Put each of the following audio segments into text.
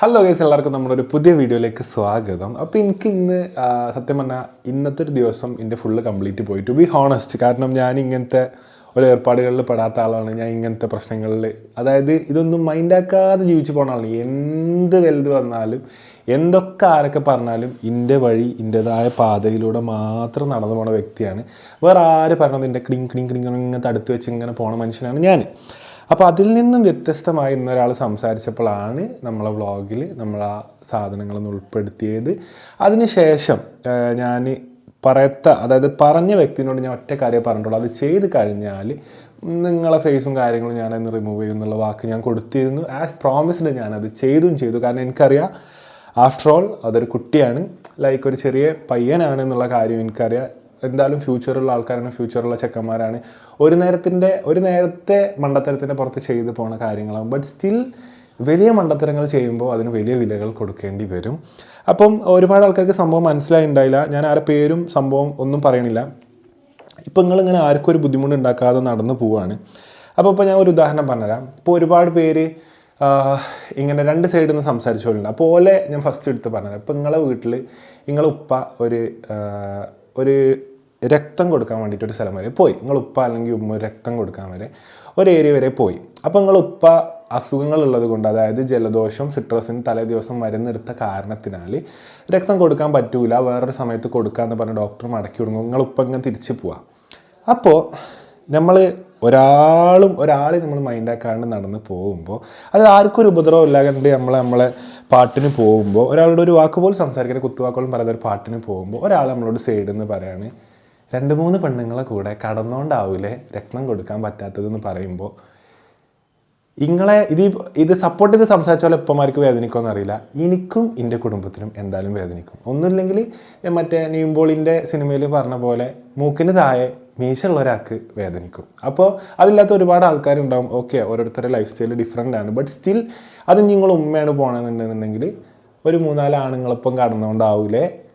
Hello guys എല്ലാവർക്കും നമ്മുടെ ഒരു പുതിയ വീഡിയോയിലേക്ക് സ്വാഗതം. അപ്പോൾ എനിക്ക് ഇന്ന് സത്യം പറഞ്ഞാൽ ഇന്നത്തെ ഒരു ദിവസം എന്റെ ഫുള്ള് കംപ്ലീറ്റ് പോയി. ടു ബി ഹോണസ്റ്റ് കാരണം ഞാൻ ഇങ്ങനത്തെ ഒരു ഏർപ്പാടുകളിൽ പെടാത്ത ആളാണ്. ഞാൻ ഇങ്ങനത്തെ പ്രശ്നങ്ങളിൽ അതായത് ഇതൊന്നും മൈൻഡാക്കാതെ ജീവിച്ചു പോണ ആളാണ്. എന്ത് വലുത് വന്നാലും എന്തൊക്കെ ആരൊക്കെ പറഞ്ഞാലും എന്റെ വഴി എന്റെതായ പാതയിലൂടെ മാത്രം നടന്നു പോണ വ്യക്തിയാണ്. വേറെ ആര് പറഞ്ഞത് എന്റെ ക്ലിങ് ക്ലിങ് ക്ലിങ് ഇങ്ങനെ തടുത്ത് വെച്ച് ഇങ്ങനെ പോണ മനുഷ്യനാണ് ഞാൻ അപ്പോൾ അതിൽ നിന്നും വ്യത്യസ്തമായി ഇന്നൊരാൾ സംസാരിച്ചപ്പോഴാണ് നമ്മളെ വ്ളോഗിൽ നമ്മൾ ആ സാധനങ്ങളൊന്ന് ഉൾപ്പെടുത്തിയത്. അതിനുശേഷം ഞാൻ പറയത്ത അതായത് പറഞ്ഞ വ്യക്തിനോട് ഞാൻ ഒറ്റ കാര്യം പറഞ്ഞിട്ടുള്ളൂ. അത് ചെയ്ത് കഴിഞ്ഞാൽ നിങ്ങളെ ഫേസും കാര്യങ്ങളും ഞാൻ ഞാനന്ന് റിമൂവ് ചെയ്യും എന്നുള്ള വാക്ക് ഞാൻ കൊടുത്തിരുന്നു. ആസ് പ്രോമിസ്ഡ് ഞാനത് ചെയ്തും ചെയ്തു. കാരണം എനിക്കറിയാം ആഫ്റ്റർ ഓൾ അതൊരു കുട്ടിയാണ്. ലൈക്ക് ഒരു ചെറിയ പയ്യനാണ് എന്നുള്ള കാര്യം എനിക്കറിയാം. എന്തായാലും ഫ്യൂച്ചറുള്ള ആൾക്കാരാണ് ഫ്യൂച്ചറുള്ള ചെക്കന്മാരാണ്. ഒരു നേരത്തിന്റെ ഒരു നേരത്തെ മണ്ടത്തരത്തിന്റെ പുറത്ത് ചെയ്തു പോണ കാര്യങ്ങളാകും ബട്ട് സ്റ്റിൽ വലിയ മണ്ടത്തരങ്ങൾ ചെയ്യുമ്പോൾ അതിന് വലിയ വിലകൾ കൊടുക്കേണ്ടി വരും. അപ്പം ഒരുപാട് ആൾക്കാർക്ക് സംഭവം മനസ്സിലായി ഉണ്ടായില്ല ഞാൻ ആരെ പേരും സംഭവം ഒന്നും പറയണില്ല. ഇപ്പം നിങ്ങളിങ്ങനെ ആർക്കും ഒരു ബുദ്ധിമുട്ട് ഉണ്ടാക്കാതെ നടന്നു പോവാണ്. അപ്പോൾ ഇപ്പോൾ ഞാൻ ഒരു ഉദാഹരണം പറഞ്ഞുതരാം. ഇപ്പോൾ ഒരുപാട് പേര് ഇങ്ങനെ രണ്ട് സൈഡിൽ നിന്ന് സംസാരിച്ചോളുണ്ട്. അപ്പോൾ ഓലെ ഞാൻ ഫസ്റ്റ് എടുത്ത് പറഞ്ഞുതരാം. ഇപ്പോൾ നിങ്ങളെ വീട്ടിൽ നിങ്ങളെ ഉപ്പ ഒരു ഒരു രക്തം കൊടുക്കാൻ വേണ്ടിയിട്ട് ഒരു സ്ഥലം വരെ പോയി. നിങ്ങൾ ഉപ്പ അല്ലെങ്കിൽ ഉമ്മ രക്തം കൊടുക്കാൻ വരെ ഒരു ഏരിയ വരെ പോയി. അപ്പോൾ നിങ്ങൾ ഉപ്പ അസുഖങ്ങളുള്ളത് കൊണ്ട് അതായത് ജലദോഷം സിട്രസിന് തലേ ദിവസം മരുന്നെടുത്ത കാരണത്തിനാൽ രക്തം കൊടുക്കാൻ പറ്റൂല. വേറൊരു സമയത്ത് കൊടുക്കാമെന്ന് പറഞ്ഞ ഡോക്ടർ മടക്കി വിടുന്നു. നിങ്ങൾ ഉപ്പ ഇങ്ങനെ തിരിച്ച് പോവാം. അപ്പോൾ നമ്മൾ ഒരാളും ഒരാളെ നമ്മൾ മൈൻഡാക്കാണ്ട് നടന്ന് പോകുമ്പോൾ അത് ആർക്കും ഒരു ഉപദ്രവം ഇല്ലാണ്ട് നമ്മൾ നമ്മളെ പാട്ടിന് പോകുമ്പോൾ ഒരാളോട് ഒരു വാക്ക് പോലും സംസാരിക്കുന്ന കുത്തുവാക്കുകളും പറയാതെ ഒരു പാട്ടിന് പോകുമ്പോൾ ഒരാൾ നമ്മളോട് സൈഡിൽ നിന്ന് പറയാണ്. രണ്ട് മൂന്ന് പെണ്ണുങ്ങളെ കൂടെ കടന്നുകൊണ്ടാവില്ലേ രക്തം കൊടുക്കാൻ പറ്റാത്തതെന്ന് പറയുമ്പോൾ ഇങ്ങളെ ഇത് ഇത് സപ്പോർട്ട് ചെയ്ത് സംസാരിച്ച പോലെ ഇപ്പമാർക്ക് വേദനിക്കുമെന്ന് അറിയില്ല. എനിക്കും എന്റെ കുടുംബത്തിനും എന്തായാലും വേദനിക്കും. ഒന്നുമില്ലെങ്കിൽ മറ്റേ നീമ്പോളിന്റെ സിനിമയിൽ പറഞ്ഞ പോലെ മൂക്കിന് താഴെ മീശുള്ള ഒരാൾക്ക് വേദനിക്കും. അപ്പോൾ അതില്ലാത്ത ഒരുപാട് ആൾക്കാരുണ്ടാവും. ഓക്കെ ഓരോരുത്തരുടെ ലൈഫ് സ്റ്റൈൽ ഡിഫറെന്റ് ആണ്. ബട്ട് സ്റ്റിൽ അത് നിങ്ങൾ ഉമ്മയാണ് പോകണമെന്നുണ്ടെന്നുണ്ടെങ്കിൽ ഒരു മൂന്നാൽ ആണുങ്ങളൊപ്പം കടന്നുകൊണ്ടാവൂലേ ഏ,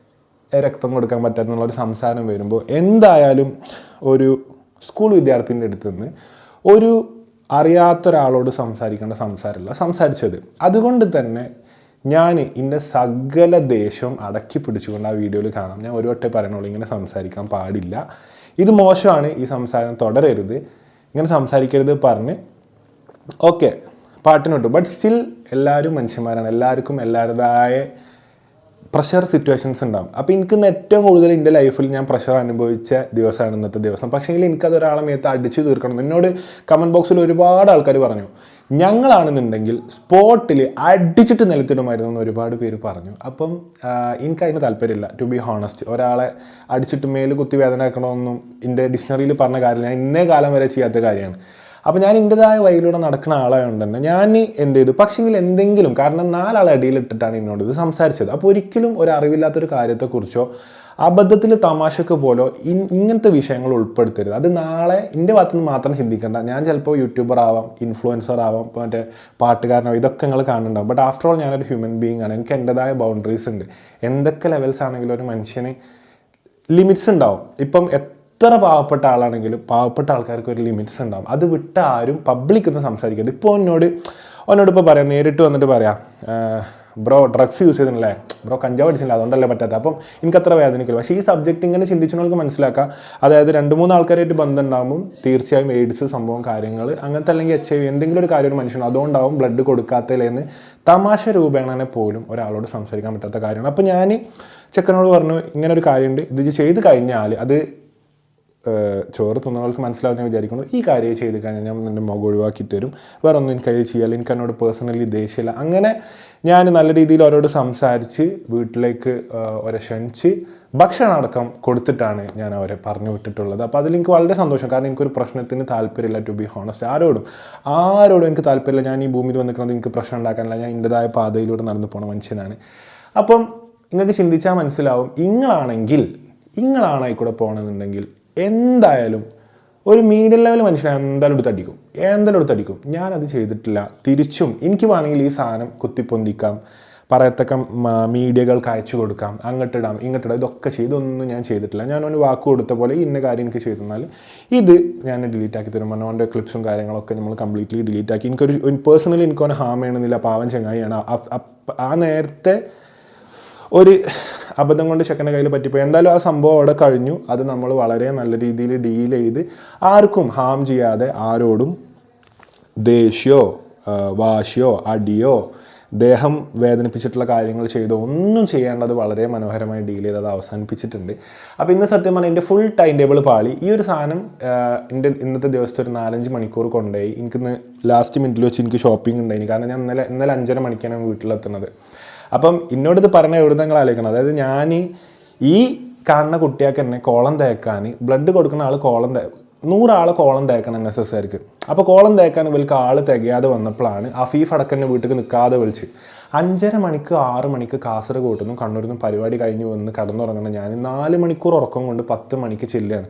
രക്തം കൊടുക്കാൻ പറ്റാത്തെന്നുള്ളൊരു സംസാരം വരുമ്പോൾ എന്തായാലും ഒരു സ്കൂൾ വിദ്യാർത്ഥിന്റെ അടുത്ത് നിന്ന് ഒരു അറിയാത്ത ഒരാളോട് സംസാരിക്കേണ്ട സംസാരമല്ല. സംസാരിച്ചത്. അതുകൊണ്ട് തന്നെ ഞാൻ എന്റെ സകല ദേഷ്യം അടക്കി പിടിച്ചുകൊണ്ട് ആ വീഡിയോയിൽ കാണാം. ഞാൻ ഒരു വട്ടേ പറയണുള്ളൂ ഇങ്ങനെ സംസാരിക്കാൻ പാടില്ല. ഇത് മോശമാണ് ഈ സംസാരം തുടരരുത്. ഇങ്ങനെ സംസാരിക്കരുത് പറഞ്ഞ്. ഓക്കെ പാട്ടിനോട്ടു. ബട്ട് സ്റ്റിൽ എല്ലാവരും മനുഷ്യന്മാരാണ്. എല്ലാവർക്കും എല്ലാവരുടേതായ പ്രഷർ സിറ്റുവേഷൻസ് ഉണ്ടാകും അപ്പോൾ എനിക്ക് ഏറ്റവും കൂടുതൽ എന്റെ ലൈഫിൽ ഞാൻ പ്രഷർ അനുഭവിച്ച ദിവസമാണ് ഇന്നത്തെ ദിവസം. പക്ഷേങ്കിൽ എനിക്കത് ഒരാളെ മേത്ത് അടിച്ചു തീർക്കണം. എന്നോട് കമന്റ് ബോക്സിൽ ഒരുപാട് ആൾക്കാർ പറഞ്ഞു ഞങ്ങളാണെന്നുണ്ടെങ്കിൽ സ്പോട്ടിൽ അടിച്ചിട്ട് നിലത്തിടുമായിരുന്നു എന്ന് ഒരുപാട് പേര് പറഞ്ഞു. അപ്പം എനിക്ക് അതിന് താല്പര്യമില്ല. ടു ബി ഹോണസ്റ്റ് ഒരാളെ അടിച്ചിട്ട് മേൽ കുത്തി വേദന ആക്കണമെന്നും എന്റെ ഡിക്ഷണറിയിൽ പറഞ്ഞ കാര്യം ഞാൻ ഇന്നേ കാലം വരെ ചെയ്യാത്ത കാര്യമാണ്. അപ്പോൾ ഞാൻ എന്റെതായ വഴിയിലൂടെ നടക്കുന്ന ആളായതുകൊണ്ട് തന്നെ ഞാൻ എന്ത് ചെയ്തു? പക്ഷെങ്കിൽ എന്തെങ്കിലും കാരണം നാലാളെ അടിയിലിട്ടിട്ടാണ് എന്നോട് ഇത് സംസാരിച്ചത്. അപ്പോൾ ഒരിക്കലും ഒരു അറിവില്ലാത്തൊരു കാര്യത്തെക്കുറിച്ചോ അബദ്ധത്തിൽ തമാശക്ക് പോലോ ഇങ്ങനത്തെ വിഷയങ്ങൾ ഉൾപ്പെടുത്തരുത്. അത് നാളെ എന്റെ ഭാഗത്ത് നിന്ന് മാത്രം ചിന്തിക്കേണ്ട. ഞാൻ ചിലപ്പോൾ യൂട്യൂബർ ആവാം ഇൻഫ്ലുവൻസർ ആവാം മറ്റേ പാട്ടുകാരനാവും ഇതൊക്കെ നിങ്ങൾ കാണുന്നുണ്ടാവും. ബട്ട് ആഫ്റ്റർ ഓൾ ഞാനൊരു ഹ്യൂമൻ ബീങ് ആണ്. എനിക്ക് എന്റെതായ ബൗണ്ടറീസ് ഉണ്ട്. എന്തൊക്കെ ലെവൽസ് ആണെങ്കിലും ഒരു മനുഷ്യന് ലിമിറ്റ്സ് ഉണ്ടാവും. ഇപ്പം എത്ര പാവപ്പെട്ട ആളാണെങ്കിലും പാവപ്പെട്ട ആൾക്കാർക്ക് ഒരു ലിമിറ്റ്സ് ഉണ്ടാവും. അത് വിട്ട ആരും പബ്ലിക് എന്ന് സംസാരിക്കരുത്. ഇപ്പോൾ എന്നോട് എന്നോട് ഇപ്പോൾ പറയാം നേരിട്ട് വന്നിട്ട് പറയാം ബ്രോ ഡ്രഗ്സ് യൂസ് ചെയ്തിട്ടില്ലേ ബ്രോ കഞ്ചാവ് അടിച്ചില്ല അതുകൊണ്ടല്ലേ പറ്റാത്ത? അപ്പം എനിക്ക് അത്ര വേദനിക്കില്ല. പക്ഷേ ഈ സബ്ജക്റ്റ് ഇങ്ങനെ ചിന്തിച്ചവർക്ക് മനസ്സിലാക്കാം. അതായത് രണ്ട് മൂന്ന് ആൾക്കാരായിട്ട് ബന്ധം ഉണ്ടാകുമ്പോൾ തീർച്ചയായും എയ്ഡ്സ് സംഭവം കാര്യങ്ങൾ അങ്ങനത്തെ അല്ലെങ്കിൽ എച്ച് ഐ വി എന്തെങ്കിലും ഒരു കാര്യം ഒരു മനുഷ്യനും അതുകൊണ്ടാവും ബ്ലഡ് കൊടുക്കാത്തതിലെന്ന് തമാശ രൂപേണനെ പോലും ഒരാളോട് സംസാരിക്കാൻ പറ്റാത്ത കാര്യമാണ്. അപ്പോൾ ഞാൻ ചെക്കനോട് പറഞ്ഞു ഇങ്ങനെ ഒരു കാര്യമുണ്ട്. ഇത് ചെയ്ത് കഴിഞ്ഞാൽ അത് ചോറ് തിന്നവർക്ക് മനസ്സിലാവും ഞാൻ വിചാരിക്കുന്നു. ഈ കാര്യം ചെയ്ത് കഴിഞ്ഞാൽ ഞാൻ നിന്റെ മുഖം ഒഴിവാക്കി തരും. വേറെ ഒന്നും എനിക്ക് അതിൽ ചെയ്യാല്ല എനിക്ക് എന്നോട് പേഴ്സണലി ദേഷ്യമില്ല. അങ്ങനെ ഞാൻ നല്ല രീതിയിൽ അവരോട് സംസാരിച്ച് വീട്ടിലേക്ക് അവരെ ക്ഷണിച്ച് ഭക്ഷണം അടക്കം കൊടുത്തിട്ടാണ് ഞാൻ അവരെ പറഞ്ഞു വിട്ടിട്ടുള്ളത്. അപ്പോൾ അതിലെനിക്ക് വളരെ സന്തോഷം. കാരണം എനിക്കൊരു പ്രശ്നത്തിന് താല്പര്യമില്ല ടു ബി ഹോണസ്റ്റ് ആരോടും ആരോടും എനിക്ക് താല്പര്യമില്ല. ഞാൻ ഈ ഭൂമിയിൽ വന്നിരിക്കുന്നത് എനിക്ക് പ്രശ്നം ഉണ്ടാക്കാനില്ല. ഞാൻ എന്റെതായ പാതയിലൂടെ നടന്നു പോണ മനുഷ്യനാണ്. അപ്പം നിങ്ങൾക്ക് ചിന്തിച്ചാൽ മനസ്സിലാവും ഇങ്ങളാണെങ്കിൽ ഇങ്ങളാണ് ആയിക്കൂടെ പോകണമെന്നുണ്ടെങ്കിൽ എന്തായാലും ഒരു മീഡിയം ലെവൽ മനുഷ്യനെ എന്തായാലും എടുത്ത് അടിക്കും. എന്തായാലും എടുത്ത് അടിക്കും. ഞാനത് ചെയ്തിട്ടില്ല. തിരിച്ചും എനിക്ക് വേണമെങ്കിൽ ഈ സാധനം കുത്തിപ്പൊന്തിക്കാം. പറയത്തക്ക മീഡിയകൾക്ക് അയച്ചു കൊടുക്കാം. അങ്ങോട്ടിടാം ഇങ്ങോട്ടിടാം. ഇതൊക്കെ ചെയ്തൊന്നും ഞാൻ ചെയ്തിട്ടില്ല. ഞാൻ അവന് വാക്ക് കൊടുത്ത പോലെ ഇന്ന കാര്യം എനിക്ക് ചെയ്തു തന്നാൽ ഇത് ഞാൻ ഡിലീറ്റ് ആക്കി തരും. പറഞ്ഞു അവന്റെ ക്ലിപ്സും കാര്യങ്ങളൊക്കെ നമ്മൾ കംപ്ലീറ്റ്ലി ഡിലീറ്റ് ആക്കി. എനിക്കൊരു പേഴ്സണലി എനിക്ക് ഹാം ചെയ്യണമെന്നില്ല. പാവൻ ചങ്ങായിയാണ്. ആ നേരത്തെ ഒരു അബദ്ധം കൊണ്ട് ചെക്കന്റെ കയ്യിൽ പറ്റിപ്പോയി. എന്തായാലും ആ സംഭവം അവിടെ കഴിഞ്ഞു. അത് നമ്മൾ വളരെ നല്ല രീതിയിൽ ഡീൽ ചെയ്ത് ആർക്കും ഹാം ചെയ്യാതെ ആരോടും ദേഷ്യമോ ആ, വാശിയോ അടിയോ ദേഹം വേദനിപ്പിച്ചിട്ടുള്ള കാര്യങ്ങൾ ചെയ്തോ ഒന്നും ചെയ്യേണ്ടത് വളരെ മനോഹരമായി ഡീൽ ചെയ്ത് അത് അവസാനിപ്പിച്ചിട്ടുണ്ട്. അപ്പോൾ ഇന്ന് സത്യം പറഞ്ഞാൽ എന്റെ ഫുൾ ടൈം ടേബിൾ പാളി. ഈ ഒരു സാധനം എന്റെ ഇന്നത്തെ ദിവസത്തെ ഒരു നാലഞ്ച് മണിക്കൂർ കൊണ്ടുപോയി. എനിക്കിന്ന് ലാസ്റ്റ് മിനിറ്റിൽ വെച്ച് എനിക്ക് ഷോപ്പിംഗ് ഉണ്ടായിരുന്നു കാരണം ഞാൻ ഇന്നലെ ഇന്നലെ അഞ്ചര മണിക്കാണ് വീട്ടിലെത്തുന്നത്. അപ്പം എന്നോട് ഇത് പറഞ്ഞ എവിടെ നിങ്ങൾ ആലോചിക്കണം അതായത് ഞാൻ ഈ കാണുന്ന കുട്ടിയൊക്കെ തന്നെ കോളം തേക്കാൻ ബ്ലഡ് കൊടുക്കുന്ന ആൾ കോളം തേ നൂറാളെ കോളം തേക്കണം എൻ എസ് അപ്പോൾ കോളം തേക്കാൻ ഇവർക്ക് ആൾ തികയാതെ വന്നപ്പോഴാണ് അഫീഫ് അടക്കന്റെ വീട്ടിൽ നിൽക്കാതെ വിളിച്ച്. അഞ്ചര മണിക്ക് ആറ് മണിക്ക് കാസർഗോഡ് നിന്നും കണ്ണൂരിൽ നിന്നും പരിപാടി കഴിഞ്ഞ് വന്ന് കടന്നുറങ്ങണം ഞാൻ നാല് മണിക്കൂർ ഉറക്കം കൊണ്ട് പത്ത് മണിക്ക് ചെല്ലുകയാണ്.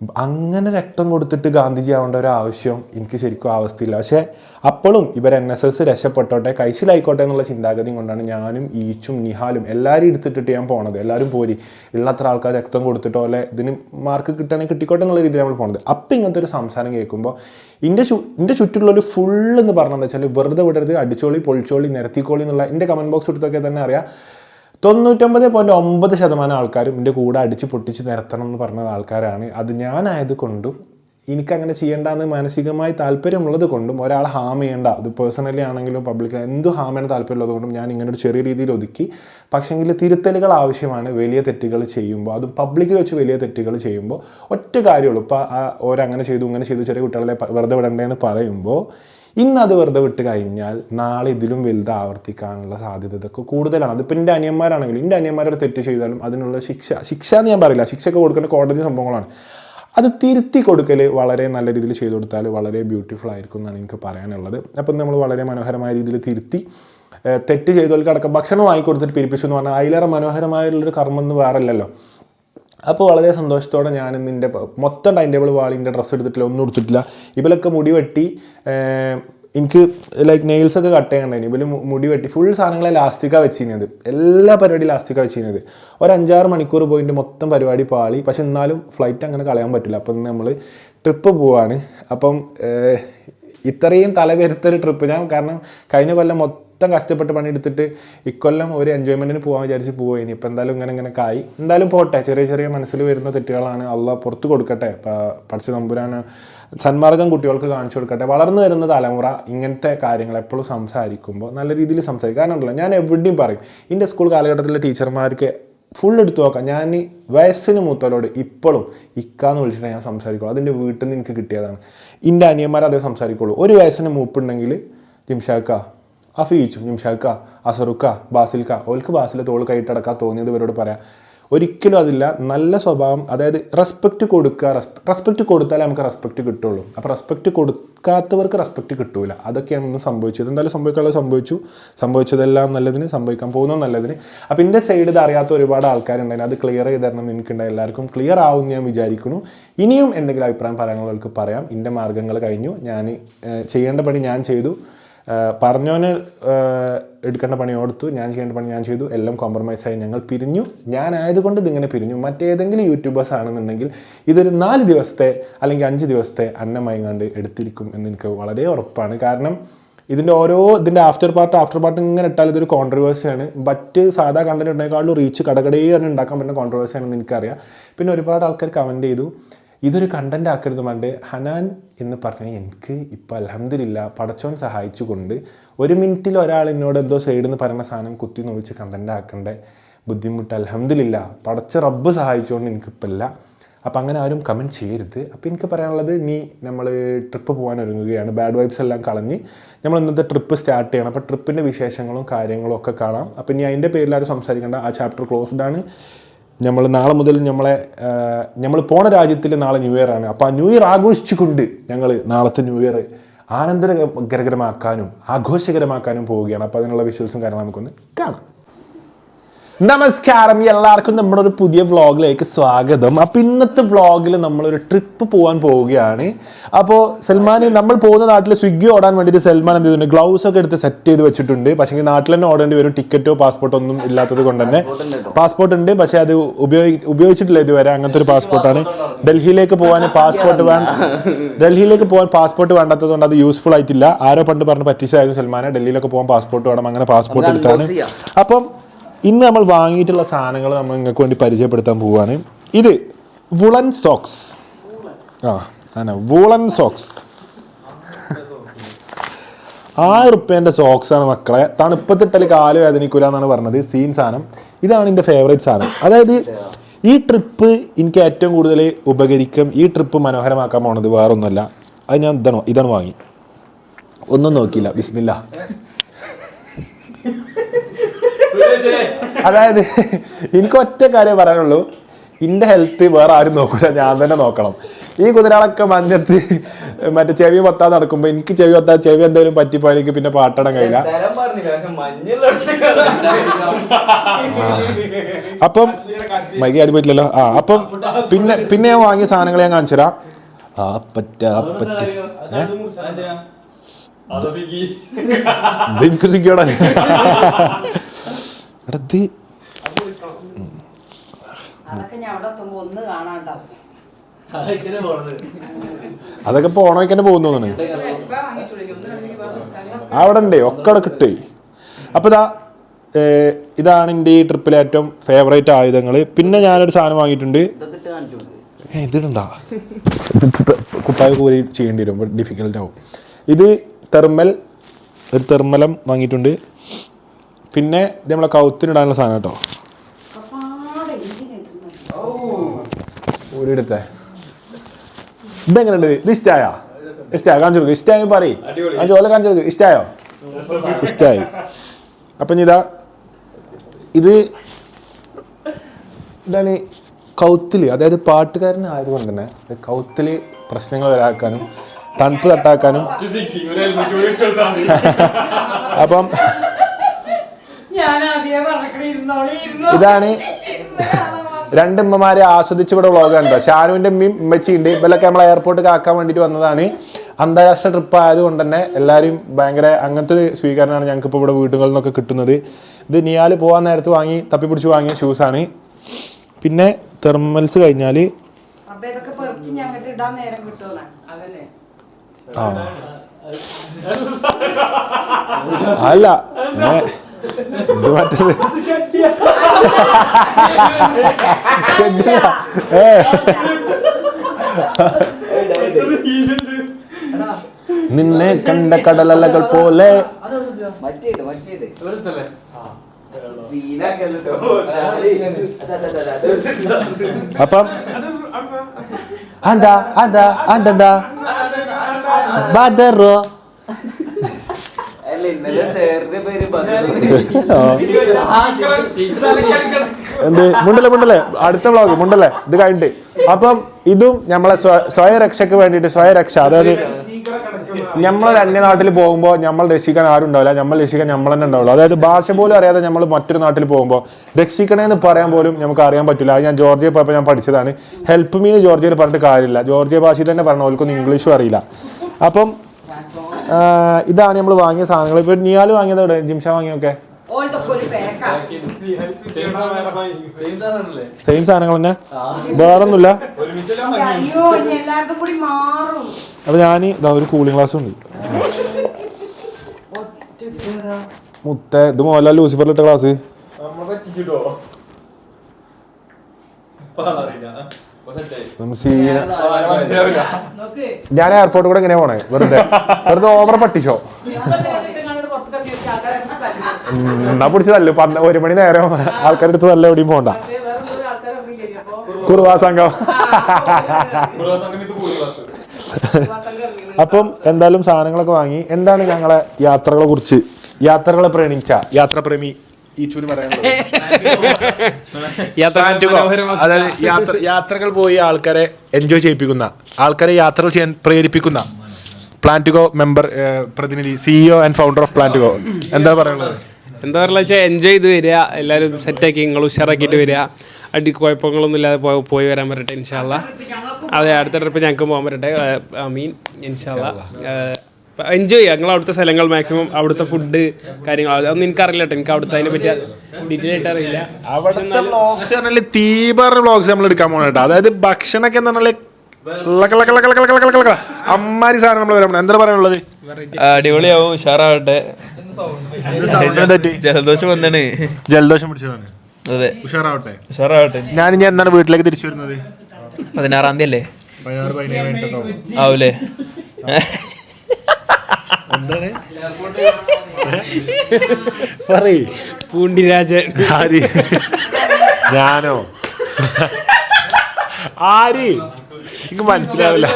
അങ്ങനെ രക്തം കൊടുത്തിട്ട് ഗാന്ധിജി ആവേണ്ട ഒരു ആവശ്യം എനിക്ക് ശരിക്കും അവസ്ഥയില്ല. പക്ഷേ അപ്പോഴും ഇവർ എൻ എസ് എസ് രക്ഷപ്പെട്ടോട്ടെ കൈശിലായിക്കോട്ടെ എന്നുള്ള ചിന്താഗതി കൊണ്ടാണ് ഞാനും ഈച്ചും നിഹാലും എല്ലാവരും എടുത്തിട്ടിട്ട് ഞാൻ പോണത്. എല്ലാവരും പോരി ഉള്ളത്ര ആൾക്കാർ രക്തം കൊടുത്തിട്ടോ അല്ലെ ഇതിന് മാർക്ക് കിട്ടണേ കിട്ടിക്കോട്ടെ എന്നുള്ള രീതിയിൽ നമ്മൾ പോണത്. അപ്പം ഇങ്ങനത്തെ ഒരു സംസാരം കേൾക്കുമ്പോൾ എന്റെ ചു എന്റെ ചുറ്റുള്ള ഒരു ഫുൾ എന്ന് പറഞ്ഞതെന്ന് വെച്ചാൽ വെറുതെ വിടരുത് അടിച്ചോളി പൊളിച്ചോളി നിരത്തിക്കോളി എന്നുള്ള എന്റെ കമന്റ് ബോക്സ് എടുത്തൊക്കെ തന്നെ അറിയാം. തൊണ്ണൂറ്റൊമ്പത് പോയിന്റ് ഒമ്പത് ശതമാനം ആൾക്കാരും എന്റെ കൂടെ അടിച്ച് പൊട്ടിച്ച് നിരത്തണം എന്ന് പറഞ്ഞ ആൾക്കാരാണ്. അത് ഞാനായത് കൊണ്ടും എനിക്കങ്ങനെ ചെയ്യേണ്ടെന്ന് മാനസികമായി താല്പര്യമുള്ളത് കൊണ്ടും ഒരാൾ ഹാം ചെയ്യേണ്ട അത് പേഴ്സണലി ആണെങ്കിലും പബ്ലിക് എന്തു ഹാം ചെയ്യാൻ താല്പര്യമുള്ളത് കൊണ്ടും ഞാൻ ഇങ്ങനെ ഒരു ചെറിയ രീതിയിൽ ഒതുക്കി. പക്ഷേങ്കിൽ തിരുത്തലുകൾ ആവശ്യമാണ് വലിയ തെറ്റുകൾ ചെയ്യുമ്പോൾ അതും പബ്ലിക്കിൽ വെച്ച് വലിയ തെറ്റുകൾ ചെയ്യുമ്പോൾ. ഒറ്റ കാര്യമുള്ളൂ. ഇപ്പോൾ ഓരങ്ങനെ ചെയ്തു ഇങ്ങനെ ചെയ്തു ചെറിയ കുട്ടികളെ വെറുതെ വെറുതെ വിടണ്ടേന്ന് പറയുമ്പോൾ ഇന്ന് അത് വെറുതെ വിട്ട് കഴിഞ്ഞാൽ നാളെ ഇതിലും വലുത് ആവർത്തിക്കാനുള്ള സാധ്യത ഇതൊക്കെ കൂടുതലാണ്. അതിപ്പോൾ എന്റെ അനിയന്മാരാണെങ്കിലും എന്റെ അനിയന്മാരുടെ തെറ്റ് ചെയ്താലും അതിനുള്ള ശിക്ഷ ശിക്ഷ എന്ന് ഞാൻ പറയില്ല. ശിക്ഷയൊക്കെ കൊടുക്കേണ്ട കോടതി സംഭവങ്ങളാണ്. അത് തിരുത്തി കൊടുക്കൽ വളരെ നല്ല രീതിയിൽ ചെയ്തു കൊടുത്താൽ വളരെ ബ്യൂട്ടിഫുൾ ആയിരിക്കും എന്നാണ് എനിക്ക് പറയാനുള്ളത്. അപ്പം നമ്മൾ വളരെ മനോഹരമായ രീതിയിൽ തിരുത്തി തെറ്റ് ചെയ്തവർക്ക് അടക്കം ഭക്ഷണം വാങ്ങിക്കൊടുത്തിട്ട് പിരിപ്പിച്ചു എന്ന് പറഞ്ഞാൽ അതിലേറെ മനോഹരമായുള്ളൊരു കർമ്മം എന്ന് വേറല്ലല്ലോ. അപ്പോൾ വളരെ സന്തോഷത്തോടെ ഞാൻ നിന്റെ മൊത്തം ടൈം ടേബിൾ വാളിന്റെ ഡ്രസ്സ് എടുത്തിട്ടില്ല ഒന്നും എടുത്തിട്ടില്ല. ഇവലൊക്കെ മുടി വെട്ടി എനിക്ക് ലൈക്ക് നെയിൽസ് ഒക്കെ കട്ട് ചെയ്യണ്ടായിരുന്നു ഇവൽ മു- മുടി വെട്ടി ഫുൾ സാധനങ്ങളെ ലാസ്റ്റിക്കാണ് വെച്ചിരുന്നത് എല്ലാ പരിപാടി ലാസ്റ്റിക്കാണ് വെച്ചിരുന്നത് ഒരു അഞ്ചാറ് മണിക്കൂർ പോയിട്ട് മൊത്തം പരിപാടി പാളി. പക്ഷെ എന്നാലും ഫ്ലൈറ്റ് അങ്ങനെ കളയാൻ പറ്റില്ല. അപ്പം നമ്മൾ ട്രിപ്പ് പോവാണ്. അപ്പം ഇത്രയും തലവരുത്തൊരു ട്രിപ്പ് ഞാൻ കാരണം കഴിഞ്ഞ കൊല്ലം മൊത്തം കഷ്ടപ്പെട്ട് പണിയെടുത്തിട്ട് ഇക്കൊല്ലം ഒരു എൻജോയ്മെന്റിന് പോകാൻ വിചാരിച്ച് പോകുക ഇനി ഇപ്പം എന്തായാലും ഇങ്ങനെ ഇങ്ങനെ കായി. എന്തായാലും പോട്ടെ. ചെറിയ ചെറിയ മനസ്സിൽ വരുന്ന തെറ്റുകളാണ് അള്ള പുറത്ത് കൊടുക്കട്ടെ. പഠിച്ച നമ്പുരാണ് സന്മാർഗം കുട്ടികൾക്ക് കാണിച്ചു കൊടുക്കട്ടെ. വളർന്നു വരുന്ന തലമുറ ഇങ്ങനത്തെ കാര്യങ്ങൾ എപ്പോഴും സംസാരിക്കുമ്പോൾ നല്ല രീതിയിൽ സംസാരിക്കും. കാരണം ഉണ്ടല്ലോ ഞാൻ എവിടെയും പറയും എന്റെ സ്കൂൾ കാലഘട്ടത്തിലെ ടീച്ചർമാർക്ക് ഫുൾ എടുത്തു നോക്കാം. ഞാൻ വയസ്സിന് മൂത്തവരോട് ഇപ്പോഴും ഇക്കാന്ന് വിളിച്ചിട്ട് ഞാൻ സംസാരിക്കുള്ളൂ. അതിന്റെ വീട്ടിൽ നിന്ന് എനിക്ക് കിട്ടിയതാണ്. എന്റെ അനിയന്മാർ അതേ സംസാരിക്കുള്ളൂ. ഒരു വയസ്സിന് മൂപ്പുണ്ടെങ്കിൽ ജിംഷാക്ക അഫീച്ചു നിംഷാക്ക അസറുക്ക ബാസിൽക്ക ഓൽക്ക് ബാസിൽ തോൾ കൈട്ടടക്കാൻ തോന്നിയത് ഇവരോട് പറയാം. ഒരിക്കലും അതില്ല. നല്ല സ്വഭാവം അതായത് റെസ്പെക്റ്റ് കൊടുക്കുക റെസ്പെക്റ്റ് കൊടുത്താലേ നമുക്ക് റെസ്പെക്റ്റ് കിട്ടുള്ളൂ. അപ്പോൾ റെസ്പെക്റ്റ് കൊടുക്കാത്തവർക്ക് റെസ്പെക്റ്റ് കിട്ടൂല. അതൊക്കെയാണ് ഇന്ന് സംഭവിച്ചത്. എന്തായാലും സംഭവിക്കാനുള്ളത് സംഭവിച്ചു. സംഭവിച്ചതെല്ലാം നല്ലതിന് സംഭവിക്കാൻ പോകുന്ന നല്ലതിന്. അപ്പോൾ എന്റെ സൈഡ് ഇത് അറിയാത്ത ഒരുപാട് ആൾക്കാരുണ്ടായിരുന്നു. അത് ക്ലിയർ ചെയ്ത് തരണം എനിക്കുണ്ടായി എല്ലാവർക്കും. ക്ലിയർ ആവും ഞാൻ വിചാരിക്കുന്നു. ഇനിയും എന്തെങ്കിലും അഭിപ്രായം പറയാനുള്ളവർക്ക് പറയാം. എന്റെ മാർഗങ്ങൾ കഴിഞ്ഞു. ഞാൻ ചെയ്യേണ്ട പണി ഞാൻ ചെയ്തു. പറഞ്ഞോന് എടുക്കേണ്ട പണി ഓർത്തു ഞാൻ ചെയ്യേണ്ട പണി ഞാൻ ചെയ്തു എല്ലാം കോംപ്രമൈസ് ആയി ഞങ്ങൾ പിരിഞ്ഞു. ഞാനായതുകൊണ്ട് ഇതിങ്ങനെ പിരിഞ്ഞു. മറ്റേതെങ്കിലും യൂട്യൂബേഴ്സ് ആണെന്നുണ്ടെങ്കിൽ ഇതൊരു നാല് ദിവസത്തെ അല്ലെങ്കിൽ അഞ്ച് ദിവസത്തെ അന്നമയങ്ങാണ്ട് എടുത്തിരിക്കും എന്ന് എനിക്ക് വളരെ ഉറപ്പാണ്. കാരണം ഇതിന്റെ ഓരോ ഇതിന്റെ ആഫ്റ്റർ പാർട്ട് ആഫ്റ്റർ പാർട്ട് ഇങ്ങനെ ഇട്ടാൽ ഇതൊരു കോൺട്രവേഴ്സിയാണ് മറ്റ് സാധാ കണ്ടന്റ് ഉണ്ടായേക്കാളും റീച്ച് കടകടേ തന്നെ ഉണ്ടാക്കാൻ പറ്റുന്ന കോൺട്രവേഴ്സിയാണെന്ന് എനിക്കറിയാം. പിന്നെ ഒരുപാട് ആൾക്കാർ കമന്റ് ചെയ്തു. ഇതൊരു കണ്ടന്റ് ആക്കരുത് പണ്ട് ഹനാൻ എന്ന് പറഞ്ഞ എനിക്ക് ഇപ്പോൾ അലഹമില്ല പടച്ചോൻ സഹായിച്ചുകൊണ്ട് ഒരു മിനിറ്റിൽ ഒരാൾ എന്നോട് എന്തോ സൈഡിൽ നിന്ന് പറയുന്ന സാധനം കുത്തി നോവിച്ച് കണ്ടന്റ് ആക്കേണ്ട? ബുദ്ധിമുട്ട്. അലഹമില്ല പടച്ച റബ്ബ് സഹായിച്ചുകൊണ്ട് എനിക്കിപ്പോൾ ഇല്ല അപ്പം അങ്ങനെ ആരും കമന്റ് ചെയ്യരുത്. അപ്പോൾ എനിക്ക് പറയാനുള്ളത് നീ നമ്മൾ ട്രിപ്പ് പോകാൻ ഒരുങ്ങുകയാണ്. ബാഡ് വൈബ്സ് എല്ലാം കളഞ്ഞ് നമ്മൾ ഇന്നത്തെ ട്രിപ്പ് സ്റ്റാർട്ട് ചെയ്യണം. അപ്പോൾ ട്രിപ്പിന്റെ വിശേഷങ്ങളും കാര്യങ്ങളും ഒക്കെ കാണാം. അപ്പോൾ നീ അതിന്റെ പേരിൽ ആരും സംസാരിക്കേണ്ട. ആ ചാപ്റ്റർ ക്ലോസ്ഡ് ആണ്. നമ്മൾ നാളെ മുതൽ നമ്മളെ നമ്മൾ പോണ രാജ്യത്തിൽ നാളെ ന്യൂ ഇയർ ആണ്. അപ്പോൾ ആ ന്യൂ ഇയർ ആഘോഷിച്ചുകൊണ്ട് ഞങ്ങൾ നാളത്തെ ന്യൂ ഇയർ ആനന്ദകരകരമാക്കാനും ആഘോഷകരമാക്കാനും പോവുകയാണ്. അപ്പോൾ അതിനുള്ള വിഷ്വൽസും കാര്യങ്ങളും നമുക്കൊന്ന് കാണാം. നമസ്കാരം. എല്ലാവർക്കും നമ്മുടെ ഒരു പുതിയ വ്ളോഗിലേക്ക് സ്വാഗതം. അപ്പോൾ ഇന്നത്തെ വ്ളോഗിൽ നമ്മളൊരു ട്രിപ്പ് പോകാൻ പോവുകയാണ്. അപ്പോൾ സൽമാൻ നമ്മൾ പോകുന്ന നാട്ടിൽ സ്വിഗ്ഗി ഓടാൻ വേണ്ടിയിട്ട് സൽമാൻ എന്ത് ചെയ്തിട്ടുണ്ട്? ഗ്ലൗസ് ഒക്കെ എടുത്ത് സെറ്റ് ചെയ്ത് വെച്ചിട്ടുണ്ട്. പക്ഷേ നാട്ടിൽ തന്നെ ഓടേണ്ടി വരും. ടിക്കറ്റോ പാസ്പോർട്ടോ ഒന്നും ഇല്ലാത്തത് കൊണ്ട് തന്നെ. പാസ്പോർട്ട് ഉണ്ട്. പക്ഷേ അത് ഉപയോഗി ഉപയോഗിച്ചിട്ടില്ല ഇതുവരെ. അങ്ങനത്തെ ഒരു പാസ്പോർട്ടാണ് ഡൽഹിയിലേക്ക് പോകാൻ പാസ്പോർട്ട് വേണ്ട ഡൽഹിയിലേക്ക് പോകാൻ പാസ്പോർട്ട് വേണ്ടാത്തത് കൊണ്ട് അത് യൂസ്ഫുൾ ആയിട്ടില്ല. ആരോ പണ്ട് പറഞ്ഞ് പറ്റിച്ചായിരുന്നു സൽമാനെ. ഡൽഹിയിലൊക്കെ പോകാൻ പാസ്പോർട്ട് വേണം. അങ്ങനെ പാസ്പോർട്ട് എടുത്താണ്. അപ്പം ഇന്ന് നമ്മൾ വാങ്ങിയിട്ടുള്ള സാധനങ്ങൾ നമ്മൾ നിങ്ങൾക്ക് വേണ്ടി പരിചയപ്പെടുത്താൻ പോവുകയാണ്. ഇത് വുളൻ സോക്സ് ആ അങ്ങനെ വുളൻ സോക്സ് ആറ് റുപ്യേന്റെ സോക്സാണ് മക്കളെ. തണുപ്പത്തിട്ടൽ കാൽ വേദനിക്കൂല എന്നാണ് പറഞ്ഞത് സീൻ സാധനം. ഇതാണ് എന്റെ ഫേവറേറ്റ് സാധനം. അതായത് ഈ ട്രിപ്പ് എനിക്ക് ഏറ്റവും കൂടുതൽ ഉപകരിക്കും ഈ ട്രിപ്പ് മനോഹരമാക്കാൻ പോണത് വേറൊന്നുമല്ല. അത് ഞാൻ ഇതാണ് ഇതാണ് വാങ്ങി. ഒന്നും നോക്കിയില്ല. ബിസ്മില്ല. അതായത് എനിക്ക് ഒറ്റ കാര്യം പറയാനുള്ളൂ. എന്റെ ഹെൽത്ത് വേറെ ആരും നോക്കൂല. ഞാൻ തന്നെ നോക്കണം. ഈ കുതിരകളൊക്കെ മഞ്ഞത്ത് മറ്റേ ചെവി പൊത്താൻ നടക്കുമ്പോൾ എനിക്ക് ചെവി പൊത്താൻ ചെവി എന്തെങ്കിലും പറ്റിപ്പോയാൽ എനിക്ക് പിന്നെ പാട്ടടം കഴിയില്ല. അപ്പം മൈക്ക് അടി പറ്റില്ലല്ലോ ആ അപ്പം പിന്നെ പിന്നെ ഞാൻ വാങ്ങിയ സാധനങ്ങൾ ഞാൻ കാണിച്ചു തരാം. ആ പറ്റ ആ പറ്റ. ഇത് എനിക്ക് സിക്കിയോടെ അതൊക്കെ ഞാൻ അവിടെ ഒന്ന് കാണാണ്ടാവും. അതൊക്കെ പോണോക്ക് തന്നെ പോകുന്നു അവിടെ ഉണ്ട്. ഒക്കെ അവിടെ കിട്ടേ അപ്പൊ ഇതാ ഇതാണ് എന്റെ ഈ ട്രിപ്പിലെ ഏറ്റവും ഫേവറേറ്റ് ആയുധങ്ങൾ പിന്നെ ഞാനൊരു സാധനം വാങ്ങിയിട്ടുണ്ട്. ഇതിടണ്ടാ കുപ്പായ കൂലി ചെയ്യേണ്ടി വരും. ഡിഫിക്കൽട്ട് ആവും ഇത് തെർമൽ ഒരു തെർമലം വാങ്ങിയിട്ടുണ്ട്. പിന്നെ ഇത് നമ്മളെ കൗത്തിനിടാനുള്ള സാധനം കേട്ടോ? ഊരിയെടുത്തേ. ഇതെങ്ങനെയുണ്ട്? ഇത് ഇഷ്ടമായോ ഇഷ്ടമായോ കാണിച്ചു കൊടുക്കും. ഇഷ്ടമായി പറയും. ചോല കാണിച്ചു കൊടുക്കും ഇഷ്ടമായോ ഇഷ്ടമായി അപ്പം ഇതാ ഇത് ഇതാണ് കൗത്തിൽ. അതായത് പാട്ടുകാരൻ ആയതുകൊണ്ട് തന്നെ കൗത്തിൽ കൗത്തിൽ പ്രശ്നങ്ങൾ വരാക്കാനും തണുപ്പ് തട്ടാക്കാനും അപ്പം ഞാൻ ആദ്യമേ പറഞ്ഞിട്ട് ഇരുന്നോളി ഇരുന്നോ ഇതാണ് രണ്ടുമ്മമാരെ ആസ്വദിച്ചിവിടെ ആസ്വദിച്ച് ഇവിടെ വ്ളോഗ് കണ്ടോ ഷാനുവിന്റെ ഉമ്മയും ഉമ്മച്ചിയുണ്ട്. ഇവരൊക്കെ നമ്മൾ എയർപോർട്ടിൽ ആക്കാൻ വേണ്ടിയിട്ട് വന്നതാണ്. അന്താരാഷ്ട്ര ട്രിപ്പ് ആയതുകൊണ്ട് തന്നെ എല്ലാവരും ഭയങ്കര അങ്ങനത്തെ ഒരു സ്വീകരണമാണ് ഞങ്ങൾക്ക് ഇപ്പോൾ ഇവിടെ വീടുകളിൽ നിന്നൊക്കെ കിട്ടുന്നത്. ഇത് നിയാൽ പോകാൻ നേരത്ത് വാങ്ങി തപ്പി പിടിച്ച് വാങ്ങിയ ഷൂസാണ് പിന്നെ തെർമൽസ് കഴിഞ്ഞാൽ ആ. അല്ല നിന്നെ കണ്ട കടലലകൾ പോലെ. അപ്പം. അതാ, അതാ, അതാ, ബദറോ അല്ല ഇന്നലെ സാറിന്റെ പേര് ബദർ. എന്ത്? മുണ്ടല്ലേ മുണ്ടല്ലേ? അടുത്ത വ്ളോഗ് മുണ്ടല്ലേ? ഇത് കഴിഞ്ഞിട്ട്. അപ്പം ഇതും നമ്മളെ സ്വയരക്ഷക്ക് സ്വയരക്ഷയ്ക്ക് വേണ്ടിയിട്ട് സ്വയരക്ഷ. അതായത് നമ്മൾ അന്യ നാട്ടിൽ പോകുമ്പോൾ നമ്മൾ രക്ഷിക്കാൻ ആരും ഉണ്ടാവില്ല. നമ്മൾ രക്ഷിക്കാൻ നമ്മൾ തന്നെ ഉണ്ടാവുള്ളൂ. അതായത് ഭാഷ പോലും അറിയാതെ നമ്മൾ മറ്റൊരു നാട്ടിൽ പോകുമ്പോൾ രക്ഷിക്കണമെന്ന് പറയാൻ പോലും നമുക്ക് അറിയാൻ പറ്റില്ല. അത് ഞാൻ ജോർജിയ പോയപ്പോൾ ഞാൻ പഠിച്ചതാണ്. ഹെൽപ്പ് മീന് ജോർജിയയിൽ പറഞ്ഞിട്ട് കാര്യമില്ല. ജോർജിയ ഭാഷയിൽ തന്നെ പറഞ്ഞ ഓൽക്കൊന്നും ഇംഗ്ലീഷും അറിയില്ല. അപ്പം ഇതാണ് നമ്മൾ വാങ്ങിയ സാധനങ്ങൾ ഇപ്പൊ നിയാൽ വാങ്ങിയത് എവിടെ? ജിംഷ വാങ്ങിയൊക്കെ സെയിം സാധനങ്ങൾ തന്നെ? വേറൊന്നുമില്ല? അപ്പൊ ഞാൻ ഇതാ ഒരു കൂളിംഗ് ഗ്ലാസ് ഉണ്ട്. മുത്ത ഇത് മോഹൻലാൽ ലൂസിഫറിലിട്ട ക്ലാസ് നോക്ക് ഞാൻ എയർപോർട്ടിൽ കൂടെ എങ്ങനെ പോണേ? വെറുതെ. വെറുതെ ഓവർ പട്ടിച്ചോ എന്നാ പിടിച്ചതല്ല പന്ത ഒരു മണി നേരം ആൾക്കാരുടെ അടുത്ത് നല്ല എവിടെയും പോണ്ട. പക്ഷേ വേറെ എന്തോ ആൾക്കാരെ ഇറങ്ങിയില്ലേ അപ്പൊ കുറുവാ സംഘം. സംഘം അപ്പം എന്തായാലും സാധനങ്ങളൊക്കെ വാങ്ങി. എന്താണ് ഞങ്ങളെ യാത്രകളെ കുറിച്ച്? യാത്രകളെ പ്രേണിച്ച യാത്രപ്രേമി. ഈ ചൂര് പറയാനുള്ളത്. യാത്ര അതായത് യാത്ര യാത്രകൾ പോയി ആൾക്കാരെ എൻജോയ് ചെയ്യിപ്പിക്കുന്ന ആൾക്കാരെ യാത്രകൾ ചെയ്യാൻ പ്രേരിപ്പിക്കുന്ന പ്ലാൻ മെമ്പർ പ്രതിനിധി CEO and founder of plan എന്താ പറയുന്നത് എന്താ പറയുക വെച്ചാൽ എൻജോയ് ചെയ്ത് വരിക എല്ലാവരും സെറ്റാക്കി നിങ്ങൾ ഉഷാറാക്കിയിട്ട് വരിക. അടി കുഴപ്പങ്ങളൊന്നും ഇല്ലാതെ പോയി പോയി വരാൻ പറ്റട്ടെ ഇൻഷാല്ല അതെ അടുത്ത ട്രിപ്പ് ഞങ്ങൾക്ക് പോകാൻ പറ്റട്ടെ ഐ മീൻ ഇൻഷാല്ല എൻജോയ് ചെയ്യുക നിങ്ങൾ അവിടുത്തെ സ്ഥലങ്ങൾ മാക്സിമം അവിടുത്തെ ഫുഡ് കാര്യങ്ങൾ അതൊന്നും എനിക്കറിയില്ല കേട്ടോ എനിക്ക് അവിടുത്തെ അതിനെ പറ്റി ഡീറ്റെയിൽ ആയിട്ട് അറിയില്ല. അവിടുത്തെ ബ്ലോഗ്സ് പറഞ്ഞാൽ തീപറ ബ്ലോഗ്സ് നമ്മൾ എടുക്കാൻ പോകണേട്ടോ അതായത് ഭക്ഷണമൊക്കെ എന്ന് പറഞ്ഞാൽ അമ്മാരി സാധനം നമ്മൾ വരാൻ എന്താ പറയാനുള്ളത്? അടിപൊളിയാവും. ഉഷാറാവട്ടെ. ജലദോഷം വന്നാണ്. ജലദോഷം പിടിച്ചതാണ് അതെ. ഉഷാറാവട്ടെ. ഉഷാറാവട്ടെ. ഞാൻ ഇനി എന്നാണ് വീട്ടിലേക്ക് തിരിച്ചു വരുന്നത്? പതിനാറാം തീയതി അല്ലേ? ആവൂലേ? ആവൂലേ പറയ്. പൂണ്ടിരാജൻ. ആര്? ഞാനോ? ആര്? എനിക്ക് മനസ്സിലാവില്ല.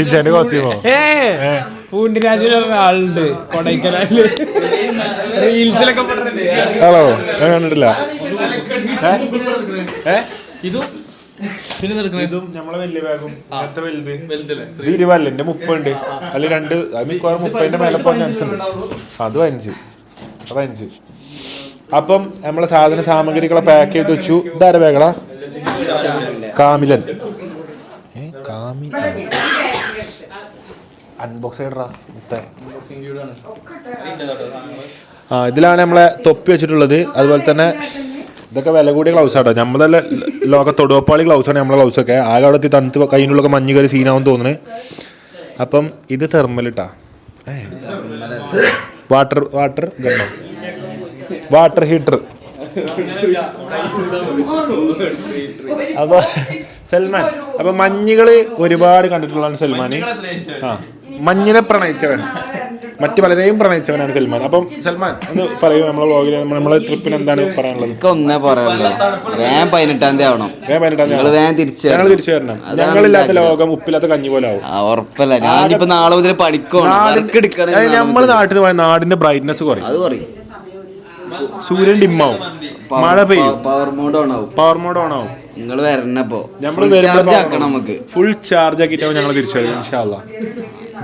ഇൻഷാന്റെ കോസ്റ്റ്യൂമോ ഏ പൂണ്ടിരാജൻ പറഞ്ഞ ആളുണ്ട്. കൊടൈക്കനാലിൽ. റീൽസിലൊക്കെ. ഹലോ ഞാൻ കണ്ടിട്ടില്ല. ഏ? ഇതും നമ്മളെ വലിയ ബാഗും അത്ര വലുത്. ഇത് ഇരുപതല്ല? എന്റെ മുപ്പുണ്ട്. അല്ലെ രണ്ട്. അത് മിക്കവാറും മുപ്പതിന്റെ മേലെ പോകാൻ ചാൻസ് ഉണ്ട്. അത് അഞ്ച്. അത് അഞ്ച്. അപ്പം നമ്മളെ സാധന സാമഗ്രികളെ പാക്ക് ചെയ്ത് വെച്ചു. ഇതാരെ ബാഗളാ കാമിലൻ. ഏ കാമി അൺബോക്സ് ചെയ്യടാ ആ ഇതിലാണ് നമ്മളെ തൊപ്പി വെച്ചിട്ടുള്ളത്. അതുപോലെ തന്നെ ഇതൊക്കെ വില കൂടിയ ഗ്ലൗസ് ആട്ടോ. നമ്മളെ ലോക തൊടുവപ്പാളി ഗ്ലൗസ് ആണ് നമ്മളെ ഗ്ലൗസ് ഒക്കെ. ആകെ അവിടെ തണുത്ത് കയ്യിനുള്ളൊക്കെ മഞ്ഞ് കയറി സീനാവും തോന്നുന്നത് അപ്പം ഇത് തെർമൽ ഇട്ടാ വാട്ടർ വാട്ടർ വാട്ടർ ഹീറ്റർ അപ്പൊ സൽമാൻ അപ്പൊ മഞ്ഞുകൾ ഒരുപാട് കണ്ടിട്ടുള്ളതാണ് സൽമാൻ ആ. മഞ്ഞിനെ പ്രണയിച്ചവൻ. മറ്റു പലരെയും പ്രണയിച്ചവനാണ് സൽമാൻ. അപ്പം സൽമാൻ ഒന്ന് പറയൂ നമ്മളെ വ്ളോഗിൽ നമ്മളെ ട്രിപ്പിന് എന്താണ് പറയാനുള്ളത്? എനിക്ക് ഒന്നേ പറയാനുള്ളത് വേഗം പതിനെട്ടാം തീയതി ആവണം. വേഗം പതിനെട്ടാം തീയതി വേഗം തിരിച്ചു ഞങ്ങൾ തിരിച്ചു വരണം. ഞങ്ങളില്ലാത്ത ലോകം ഉപ്പില്ലാത്ത കഞ്ഞി പോലെ ആവും. ഉറപ്പല്ല. ഞാനിപ്പോ നാളെ മുതൽ പഠിക്കണം നമ്മൾ നാട്ടിൽ പോയ നാടിന്റെ ബ്രൈറ്റ്നസ് കുറയും. അത് പറയും സൂര്യൻ ഡിമ്മാവും മഴ പെയ്യും. പവർ മോഡ് ഓൺ ആവും. പവർ മോഡ് ഓൺ ആവും. നിങ്ങൾ വരണപ്പോ. നമ്മൾ ഫുൾ ചാർജ് ആക്കിയിട്ടാവും ഞങ്ങൾ തിരിച്ചു വരും ഇൻഷാല്ല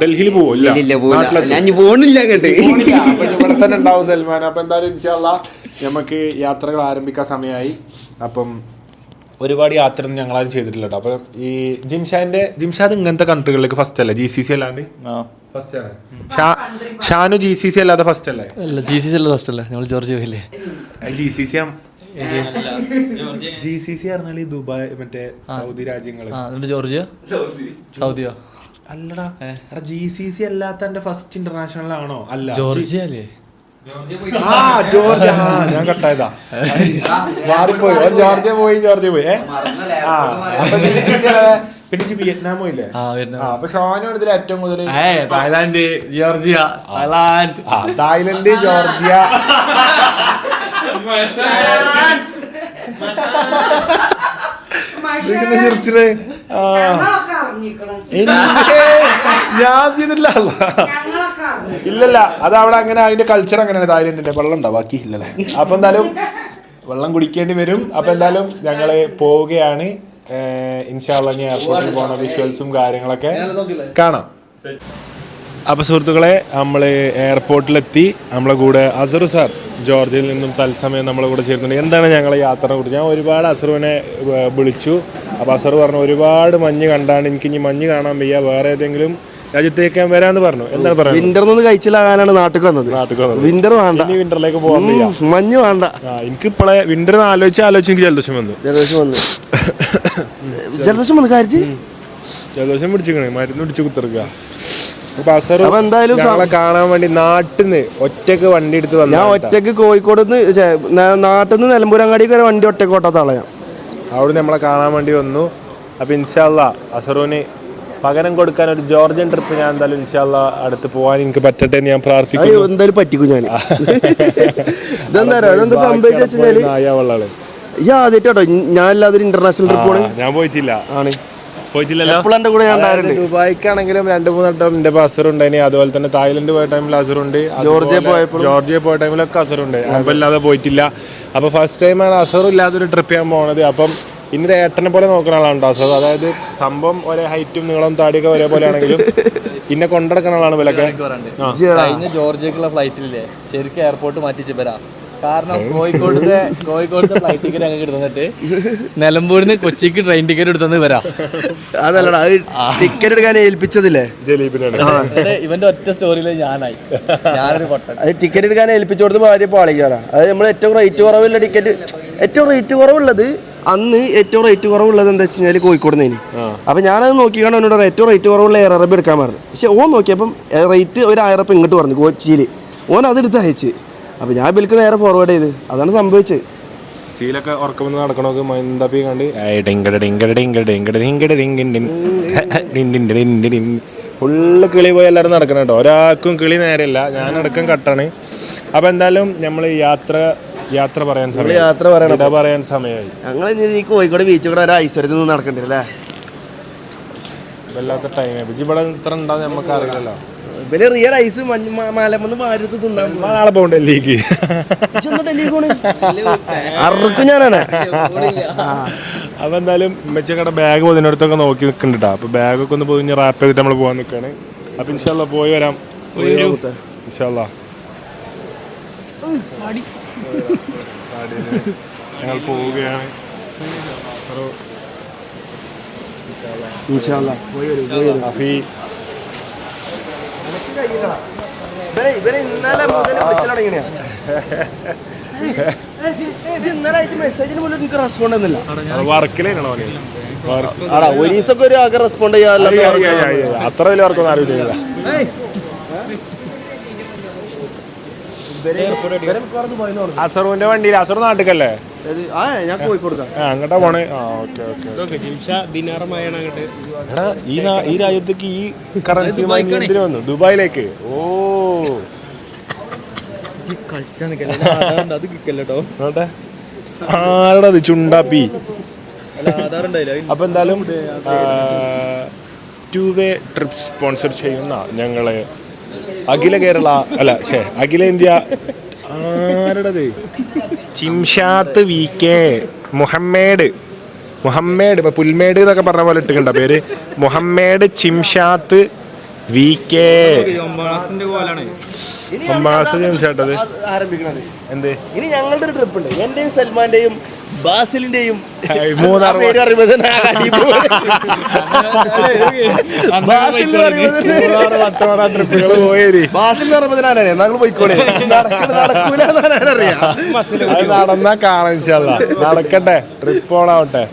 ഡൽഹിയിൽ പോവും? ഇല്ല. ഇല്ല പോവില്ല. ഞാൻ പോണില്ല പോണില്ല. ഇവിടെ തന്നെ ഉണ്ടാവും സൽമാൻ. അപ്പൊ എന്തായാലും ഇൻഷാല്ല നമുക്ക് യാത്രകൾ ആരംഭിക്കാൻ സമയമായി. അപ്പം ഒരുപാട് യാത്ര ഒന്നും ഞങ്ങളാരും ചെയ്തിട്ടില്ല കേട്ടോ. അപ്പൊ ഈ ജിംഷാന്റെ ജിംഷാദ് ഇങ്ങനത്തെ കൺട്രികളിലേക്ക് ഫസ്റ്റ് അല്ലേ? ജി സി സി അല്ലാണ്ട്? ഫസ്റ്റ് ആണ്. ഷാനു ജി സി സി അല്ലാതെ ഫസ്റ്റ് അല്ലേ? അല്ല ജി സി സി അല്ല ഫസ്റ്റ് അല്ലേ. ഞങ്ങൾ ജോർജ് പോയില്ലേ? G C C G C C പറഞ്ഞാൽ ദുബായ് മറ്റേ സൗദി രാജ്യങ്ങൾ ജോർജിയ സൗദിയോ? അല്ലടാ. എടാ ജി സി സി അല്ലാത്ത എന്റെ ഫസ്റ്റ് ഇന്റർനാഷണൽ ആണോ? അല്ല. ജോർജിയ അല്ലേ? ആ ജോർജ് ആ, ഞാൻ കട്ടായതാ മാറിപ്പോയി. ജോർജ ജോർജിയ പോയി ജോർജ് പോയി. ആ പിന്നെ വിയറ്റ്നാം പോയില്ലേ? ആ വിയറ്റ്നാം. ആ അപ്പൊ ഷോനാണ് ഇതിൽ ഏറ്റവും കൂടുതൽ തായ്ലാന്റ് ജോർജിയ തായ്ലാന്റ് ആ തായ്ലൻഡ് ജോർജിയ. ചിരിച്ചിട്ട് ആ. ഞാൻ ചെയ്തില്ല ഇല്ലല്ല അത് അവിടെ അങ്ങനെ അതിന്റെ കൾച്ചർ അങ്ങനെയാണ്. തായ്ലൻഡിന്റെ വെള്ളം ഉണ്ടോ? ബാക്കി ഇല്ലല്ലേ? അപ്പൊ എന്തായാലും വെള്ളം കുടിക്കേണ്ടി വരും. അപ്പൊ എന്തായാലും ഞങ്ങൾ പോവുകയാണ്. ഇൻഷാള്ള ഇനി എയർപോർട്ടിൽ പോണ വിഷ്വൽസും കാര്യങ്ങളൊക്കെ കാണാം. അപ്പൊ സുഹൃത്തുക്കളെ നമ്മൾ എയർപോർട്ടിലെത്തി നമ്മളെ കൂടെ അസറു സാർ ജോർജിയയിൽ നിന്നും തത്സമയം നമ്മളെ കൂടെ ചേർന്നുണ്ട് എന്താണ് ഞങ്ങളെ യാത്രയെ കുറിച്ച്? ഞാൻ ഒരുപാട് അസറുവിനെ വിളിച്ചു. അപ്പോൾ അസർ പറഞ്ഞു ഒരുപാട് മഞ്ഞ് കണ്ടാണ് എനിക്ക് ഇനി മഞ്ഞ് കാണാൻ വയ്യ. വേറെ ഏതെങ്കിലും രാജ്യത്തേക്ക് വരാന്ന് പറഞ്ഞു. എന്താണ് പറയുന്നത്? വിന്റർ നിന്ന് കഴിച്ചിലാകാനാണ് നാട്ടിൽ വന്നത്. വിന്റർ വേണ്ട. വിന്ററിലേക്ക് പോകാൻ മഞ്ഞ് വേണ്ട. എനിക്ക് ഇപ്പോഴേ വിന്റർ ആലോചിച്ച് ആലോചിച്ച് എനിക്ക് ജലദോഷം വന്നു. ജലദോഷം വന്നു. ജലദോഷം വന്നു കാര്യം ജലദോഷം പിടിച്ചിക്കണേ. മരുന്ന് പിടിച്ച് കുത്തിറക്കുക അപ്പൊ എന്തായാലും കാണാൻ വേണ്ടി ഒറ്റയ്ക്ക് വണ്ടി എടുത്ത് ഞാൻ ഒറ്റയ്ക്ക് കോഴിക്കോട് നാട്ടിൽ നിന്ന് നിലമ്പൂരങ്ങാടിക്ക് വരെ വണ്ടി ഒറ്റയ്ക്ക് ഓട്ടാത്ത ആളാ അവിടെ നമ്മളെ കാണാൻ വേണ്ടി വന്നു. അപ്പൊ ഇൻഷാല്ല അസറുവിന് പകരം കൊടുക്കാൻ ഒരു ജോർജൻ ട്രിപ്പ് ഞാൻ എന്തായാലും ഇൻഷാല്ല അടുത്ത് പോകാൻ എനിക്ക് പറ്റട്ടെ ഞാൻ പ്രാർത്ഥിക്കുന്നു. എന്തായാലും പറ്റിക്കും ഞാൻ ഇതെന്താ അറിയോ? ഇതെന്താ സംഭവിച്ച വെച്ചാൽ നായാവള്ളാൾ ആദ്യമായിട്ടോ? ഞാൻ അല്ലാതെ ഇന്റർനാഷണൽ ട്രിപ്പ് ഞാൻ പോയിട്ടില്ല. ആണ്. പോയിട്ടില്ലല്ലോ? കൂടെ ഞാൻ ദുബായിക്കാണെങ്കിലും രണ്ട് മൂന്ന് വട്ടം എന്റെ അസർ ഉണ്ടായിനി. അതുപോലെ തന്നെ തായ്ലൻഡ് പോയ ടൈമിൽ ഉണ്ട്. ജോർജിയ പോയപ്പോൾ ജോർജിയ പോയ ടൈമിലൊക്കെ അസറുണ്ട് ഉണ്ട്. പോയിട്ടില്ല. അപ്പൊ ഫസ്റ്റ് ടൈമാണ് അസറും ഇല്ലാത്തൊരു ട്രിപ്പ് ചെയ്യാൻ പോണത്. അപ്പം ഇനി ഏട്ടനെ പോലെ നോക്കുന്ന ആളാണ് അസർ. അതായത് സംഭവം ഒരേ ഹൈറ്റും നീളം താടിയൊക്കെ ഒരേപോലെ ആണെങ്കിലും ഇന്നെ കൊണ്ടെടുക്കുന്ന ആളാണ് കഴിഞ്ഞ ജോർജിയക്കുള്ള ഫ്ലൈറ്റില്ലേ ശരിക്കും എയർപോർട്ട് മാറ്റിച്ച് വരാ കാരണം കോഴിക്കോടത്തെ കോഴിക്കോടത്തെ ഫ്ലൈറ്റ് ടിക്കറ്റ് ഞങ്ങൾക്ക് എടുത്തിട്ട് നിലമ്പൂരിന്ന് കൊച്ചിക്ക് ട്രെയിൻ ടിക്കറ്റ് എടുത്തത് വരാ. അതല്ലടാ അത് ടിക്കറ്റ് എടുക്കാൻ ഏൽപ്പിച്ചതില്ലേ? എന്നിട്ട് ഇവന്റെ ഒറ്റ സ്റ്റോറിയിൽ ഞാനായി. ഞാനൊരു പൊട്ടൻ. അത് ടിക്കറ്റ് എടുക്കാൻ ഏൽപ്പിച്ചു കൊടുത്ത് ഭാര്യ പാളിക്കാണ് അത് നമ്മൾ ഏറ്റവും റേറ്റ് കുറവുള്ള ടിക്കറ്റ് ഏറ്റവും റേറ്റ് കുറവുള്ളത് അന്ന് ഏറ്റവും റേറ്റ് കുറവുള്ളത് എന്താ വെച്ച് കഴിഞ്ഞാൽ കോഴിക്കോട് നിന്ന് അപ്പൊ ഞാനത് നോക്കിയാണ് എന്നോട് ഏറ്റവും റേറ്റ് കുറവുള്ള എയർ അറബ് എടുക്കാൻ പറഞ്ഞു. പക്ഷെ ഓൻ നോക്കിയപ്പം റേറ്റ് ഒരു ആയിരം ഇങ്ങോട്ട് പറഞ്ഞു കൊച്ചിയിൽ ഓൻ അതെടുത്ത് അയച്ച്. അപ്പൊ ഞാൻ ബിൽക്ക് നേരെ ഫോർവേഡ് ചെയ്ത്. അതാണ് സംഭവിച്ചത്. സ്റ്റീലൊക്കെ ഉറക്കമെന്ന് നടക്കണമൊക്കെ കണ്ട്. ഫുള്ള് കിളി പോയി എല്ലാവരും നടക്കണം കേട്ടോ ഒരാൾക്കും കിളി നേരെയല്ല ഞാനടക്കം കട്ടാണ്. അപ്പോൾ എന്തായാലും നമ്മൾ യാത്ര യാത്ര പറയാൻ സമയം യാത്ര പറയണം. പറയാൻ സമയമായി. ഞങ്ങൾ ഈ കോഴിക്കോട് ബീച്ച് കൂടെ ഒരു ഐശ്വര്യത്തിൽ നിന്ന് നടക്കണ്ടല്ലേ വല്ലാത്ത ടൈം ഇവിടെ ഇത്ര ഉണ്ടാവും നമുക്ക് അറിയില്ലല്ലോ. ഇവർ റിയൽ ഐസ് മലമന്ന് പാരത്ത് തിന്നാൻ നാളെ പോകണ്ടേ ഡൽഹിക്ക് അറക്കും ഞാനാണ്. അപ്പൊ എന്തായാലും മെച്ചക്കട ബാഗ് പൊതിനടുത്തൊക്കെ നോക്കി നിൽക്കുന്നുണ്ട് അപ്പൊ ബാഗൊക്കെ ഒന്ന് പൊതിഞ്ഞ് റാപ്പ് ചെയ്തിട്ട് നമ്മൾ പോകാൻ നിൽക്കുകയാണ് അപ്പൊ ഇൻഷാല്ല പോയി വരാം. ഇൻഷാല്ല ഞങ്ങൾ പോവുകയാണ്. ഇവരെ ഇന്നലെ മുതൽ ഇന്നലെ ആടാ ഒരു ദിവസമൊക്കെ ഒരു ആകെ റെസ്പോണ്ട് അത്ര വലിയ വർക്കൊന്നും അറിയില്ല അസറുവിന്റെ വണ്ടിയിൽ അസർ നാട്ടിക്കല്ലേ? അങ്ങോട്ടാ പോണേ. ആ ഓക്കെ ഓക്കെ ദിനാറമായാണ് അങ്ങോട്ട്. എടാ ഈ ഈ രാജ്യത്തേക്ക് ഈ എന്തിനു വന്നു? ദുബായിലേക്ക്? ഓ. ആരടാ അത് ചുണ്ടാപ്പി. അപ്പൊ എന്തായാലും ടു വേ ട്രിപ്പ് സ്പോൺസർ ചെയ്യുന്ന ഞങ്ങൾ അഖില കേരള അല്ല ഛേ അഖിലേന്ത്യ ആരുടത് ചിംഷാത്ത് വി കെ മുഹമ്മേഡ്. മുഹമ്മേഡ് ഇപ്പൊ പുൽമേട് എന്നൊക്കെ പറഞ്ഞ പോലെ ഇട്ടിട്ടുണ്ട. പേര് മുഹമ്മേഡ് ചിംഷാത്ത് വി കെ. ഒമ്പാസ് ചിംഷാട്ടത്? എന്ത്? ഇനി ഞങ്ങളുടെ ഒരു ട്രിപ്പ് ഉണ്ട്. എന്റെയും സൽമാന്റെയും ബാസിലിന്റെയും മൂന്നാർ പേര് തന്നെ അടി. ബാസിൽ എന്ന് പറയുമ്പോ തന്നെ മൂന്നാറ് വട്ടവട ട്രിപ്പുകൾ പോയേരി. ബാസിൽ എന്ന് പറയുമ്പോ തന്നെ ആരാണ് ഞങ്ങൾ പോയിക്കോളെ. നടക്കണ നടക്കൂല എന്നാണ് അറിയാം. അത് നടന്നാ കാണാൻ ഇൻഷാല്ലാ. നടക്കട്ടെ ട്രിപ്പ് ഓണാവട്ടെ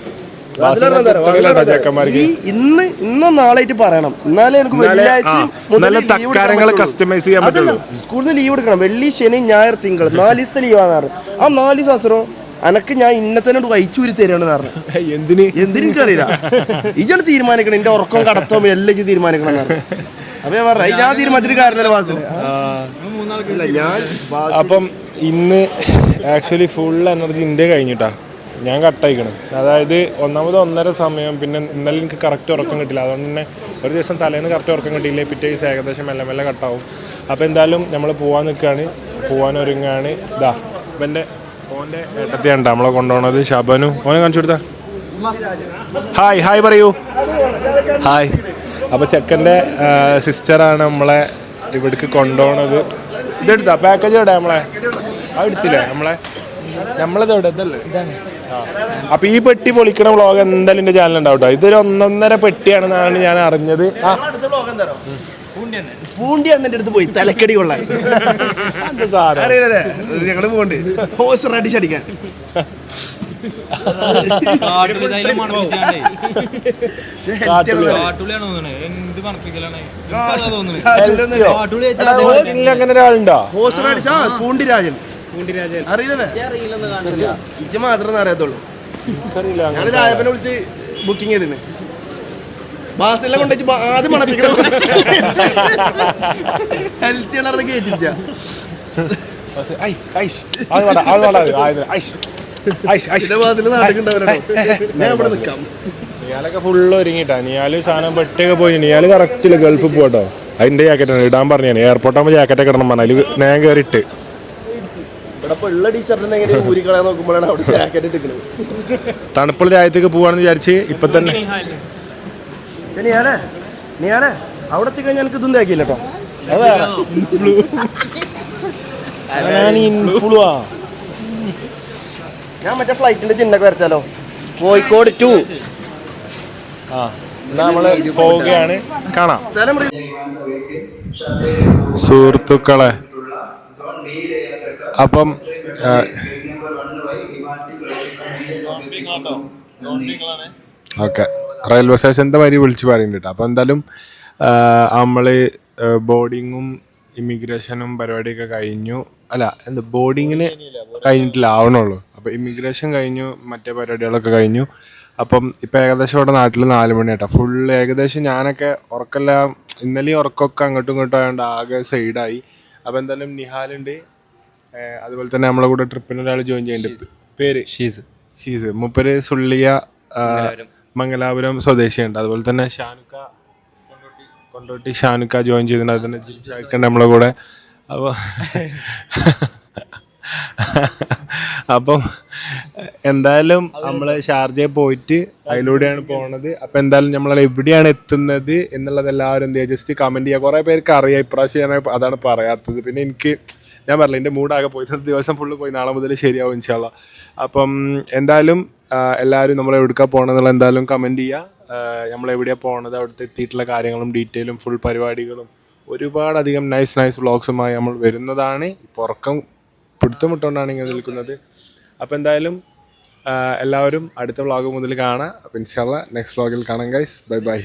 ബാസിൽ പറഞ്ഞാ എന്താ അറിയോ? ബാസിൽ പറഞ്ഞാ എന്താ അറിയോ? ചെക്കന്മാർക്ക് ഈ ഇന്ന് ഇന്ന് നാളായിട്ട് പറയണം. എന്നാലേ എനിക്ക് വെള്ളിയാഴ്ച ആ, നല്ല customize ചെയ്യാൻ പറ്റുള്ളൂ. സ്കൂളിൽ നിന്ന് ലീവ് എടുക്കണം. വെള്ളി ശനി ഞായർ തിങ്കൾ നാല് ദിവസത്തെ ലീവാന്ന് പറഞ്ഞു. ആ നാല് ദിവസം അസറോ? അനക്ക് ഞാൻ ഇന്നത്തനോട് വൈച്ചൂരി തരാണെന്ന് പറഞ്ഞു. എന്തിന്? എന്തിനും എനിക്കറിയില്ല. ഇജാണ് തീരുമാനിക്കണം എന്റെ ഉറക്കം കടത്തോ എല്ലാം തീരുമാനിക്കണം അപ്പൊ ഞാൻ പറഞ്ഞു ഞാൻ തീരുമാനിച്ചിട്ട് കാര്യമല്ല വാസിന് ഇല്ല, ഞാൻ അപ്പം ഇന്ന് ആക്ച്വലി ഫുൾ എനർജി ഇന്ത്യ കഴിഞ്ഞിട്ടാ. ഞാൻ കട്ടയക്കണം അതായത് ഒന്നാമത് ഒന്നര സമയം പിന്നെ ഇന്നലെ എനിക്ക് കറക്റ്റ് ഉറക്കം കിട്ടില്ല. അതുകൊണ്ട് തന്നെ ഒരു ദിവസം തലേന്ന് കറക്റ്റ് ഉറക്കം കിട്ടിയില്ലേ? പിറ്റേ ദിവസം ഏകദേശം മെല്ലെ മെല്ലെ കട്ടാവും അപ്പോൾ എന്തായാലും നമ്മൾ പോകാൻ നിൽക്കുകയാണ് പോകാൻ ഒരുങ്ങുകയാണ് ഇതാ ഇവന്റെ ഓന്റെ ഏട്ടത്തിയാണ് നമ്മളെ കൊണ്ടുപോണത് ശബനു. ഓനെ കാണിച്ചു കൊടുത്താ. ഹായ് ഹായ് പറയൂ. ഹായ് അപ്പോൾ ചെക്കന്റെ സിസ്റ്ററാണ് നമ്മളെ ഇവിടേക്ക് കൊണ്ടുപോണത്. ഇതെടുത്താ പാക്കേജ് എവിടെ നമ്മളെ. ആ എടുത്തില്ലേ നമ്മളെ? നമ്മളത് എവിടെ? ഇതല്ലേ? ആ. അപ്പൊ ഈ പെട്ടി പൊളിക്കണ വ്ളോഗ് എന്തായാലും എന്റെ ചാനൽ ഉണ്ടാവും കേട്ടോ ഇതൊരു ഒന്നൊന്നര പെട്ടിയാണെന്നാണ് ഞാൻ അറിഞ്ഞത്. ആ. പൂണ്ടി അണ്ണന്റെ അടുത്ത് പോയി. തലക്കടി കൊള്ളാൻ. അറിയില്ലേ ഞങ്ങൾ പോണ്ട് ഹോസ് അടിച്ചടിക്കാൻ അങ്ങനെ ഒരാളുണ്ടോ? അടിച്ചാ അറിയില്ലേ ഇജ്ജ് മാത്രമേ അറിയത്തുള്ളൂ. ഞങ്ങൾ രാജപ്പനെ വിളിച്ച് ബുക്കിംഗ് ചെയ്തിന്. ബാസെല്ലാം കൊണ്ടുവച്ച് ആദ്യം മണപ്പിക്കണം. ഹെൽത്തി ആണ് ഇവിടെ നിയാലൊക്കെ ഫുള്ള് ഒരുങ്ങിട്ടാ നിയാൽ സാധനം പെട്ടിയൊക്കെ പോയി. നിയാൽ കറക്റ്റില്ല ഗൾഫിൽ പോട്ടോ അതിന്റെ ജാക്കറ്റ് ഇടാൻ പറഞ്ഞു എയർപോർട്ടാകുമ്പോൾ ജാക്കറ്റൊക്കെ ഇടണം പറഞ്ഞു അതിൽ നേരം കയറിയിട്ട് ജാക്കറ്റ് തണുപ്പുള്ള രാജ്യത്തേക്ക് പോവാണെന്ന് വിചാരിച്ച് ഇപ്പൊ തന്നെ. ഞാനേ നീയാണേ അവിടെ എത്തിക്കഴിഞ്ഞാൽ എനിക്ക് ഇതും തേക്കില്ല കേട്ടോ. അത് ഞാൻ മറ്റേ ഫ്ലൈറ്റിന്റെ ചിഹ്നൊക്കെ വരച്ചാലോ? കോഴിക്കോട് ടു. നമ്മൾ പോവുകയാണ്. കാണാം. സുഹൃത്തുക്കളെ അപ്പം ആ, ഓക്കെ. റെയിൽവേ സ്റ്റേഷന്റെ വരി വിളിച്ച് പറയുന്നുണ്ട് കേട്ടോ അപ്പോൾ എന്തായാലും നമ്മൾ ബോർഡിങ്ങും ഇമിഗ്രേഷനും പരിപാടിയൊക്കെ കഴിഞ്ഞു. അല്ല എന്ത് ബോർഡിങ്ങിന് കഴിഞ്ഞിട്ടില്ല ആവണുള്ളൂ. അപ്പോൾ ഇമിഗ്രേഷൻ കഴിഞ്ഞു മറ്റേ പരിപാടികളൊക്കെ കഴിഞ്ഞു. അപ്പം ഇപ്പം ഏകദേശം ഇവിടെ നാട്ടിൽ നാല് മണി കേട്ടോ ഫുൾ ഏകദേശം ഞാനൊക്കെ ഉറക്കെല്ലാം ഇന്നലെയും ഉറക്കമൊക്കെ അങ്ങോട്ടും ഇങ്ങോട്ടും ആയതുകൊണ്ട് ആകെ സൈഡായി. അപ്പോൾ എന്തായാലും നിഹാലുണ്ട്. അതുപോലെ തന്നെ നമ്മളെ കൂടെ ട്രിപ്പിന് ഒരാൾ ജോയിൻ ചെയ്യുന്നുണ്ട് പേര്? ഷീസ്. ഷീസ്. മുപ്പര് സുള്ളിയ മംഗലാപുരം സ്വദേശിയുണ്ട്. അതുപോലെ തന്നെ ഷാനുക്ക കൊണ്ടോട്ടി കൊണ്ടോട്ടി ഷാനുക്ക ജോയിൻ ചെയ്തിട്ടുണ്ട്. അതുപോലെ തന്നെ ജിം നമ്മളെ കൂടെ. അപ്പോൾ അപ്പം എന്തായാലും നമ്മൾ ഷാർജയിൽ പോയിട്ട് അതിലൂടെയാണ് പോണത്. അപ്പം എന്തായാലും നമ്മൾ എവിടെയാണ് എത്തുന്നത് എന്നുള്ളത് എല്ലാവരും എന്ത് ജസ്റ്റ് കമന്റ് ചെയ്യുക കുറേ പേർക്ക് അറിയാം. ഇപ്രാവശ്യം ഞാൻ അതാണ് പറയാത്തത്. പിന്നെ എനിക്ക് ഞാൻ പറഞ്ഞില്ല എന്റെ മൂഡാകെ പോയി. ദിവസം ഫുള്ള് പോയി. നാളെ മുതൽ ശരിയാവും ഇൻഷാല്ല അപ്പം എന്തായാലും എല്ലാവരും നമ്മൾ എവിടേക്കാണ് പോകണമെന്നുള്ള എന്തായാലും കമന്റ് ചെയ്യുക നമ്മൾ എവിടെയാണ് പോകണത് അവിടുത്തെ എത്തിയിട്ടുള്ള കാര്യങ്ങളും ഡീറ്റെയിലും ഫുൾ പരിപാടികളും ഒരുപാടധികം നൈസ് നൈസ് വ്ളോഗ്സുമായി നമ്മൾ വരുന്നതാണ്. ഇപ്പോൾ ഉറക്കം പിടുത്തമിട്ടുകൊണ്ടാണ് ഇങ്ങനെ നിൽക്കുന്നത്. അപ്പം എന്തായാലും എല്ലാവരും അടുത്ത വ്ളോഗ് മുതൽ കാണാം. അപ്പം ഇൻഷാല്ല നെക്സ്റ്റ് വ്ളോഗിൽ കാണാം ഗൈസ് ബൈ ബൈ